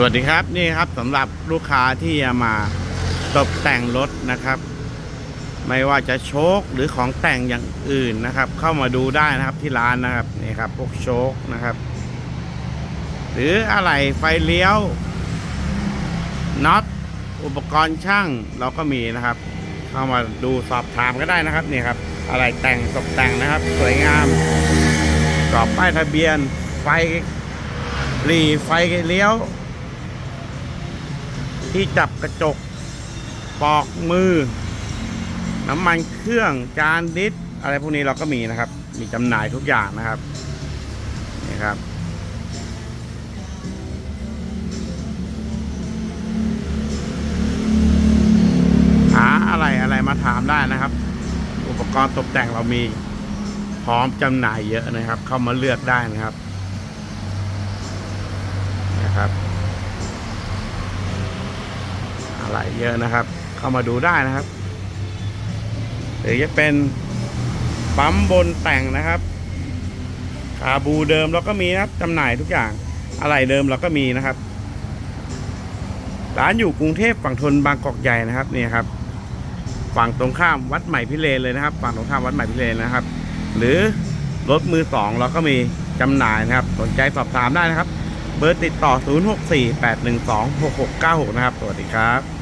สวัสดีครับนี่ครับสำหรับลูกค้าที่จะมาตกแต่งรถนะครับ ไม่ว่าจะโชคหรือของแต่งอย่างอื่นนะครับ เข้ามาดูได้นะครับที่ร้านนะครับนี่ครับพวกโชคนะครับ หรืออะไรไฟเลี้ยวน็อตอุปกรณ์ช่างเราก็มีนะครับ เข้ามาดูสอบถามก็ได้นะครับนี่ครับ อะไรแต่งตกแต่งนะครับ สวยงามกรอบป้ายทะเบียนไฟหรีไฟเลี้ยว ที่จับกระจก ปอกมือ น้ำมันเครื่องจานดิสอะไรพวกนี้เราก็มีนะครับ มีจำหน่ายทุกอย่างนะครับนี่ครับหาอะไรอะไรมาถามได้นะครับ อุปกรณ์ตกแต่งเรามีพร้อมจำหน่ายเยอะนะครับ เข้ามาเลือกได้นะครับนะครับ อะไรเยอะนะครับ เข้ามาดูได้นะครับ หรือจะเป็นปั๊มบนแต่งนะครับคาบูเดิมเราก็มีนะครับจำหน่ายทุกอย่างอะไรเดิมเราก็มีนะครับ ร้านอยู่กรุงเทพฝั่งทนบางกอกใหญ่นะครับนี่ครับ ฝั่งตรงข้ามวัดใหม่พิเรนเลยนะครับ ฝั่งตรงข้ามวัดใหม่พิเรนนะครับ หรือรถมือสองเราก็มีจำหน่ายนะครับ สนใจสอบถามได้นะครับ เบอร์ติดต่อ 0648126696 นะครับ สวัสดีครับ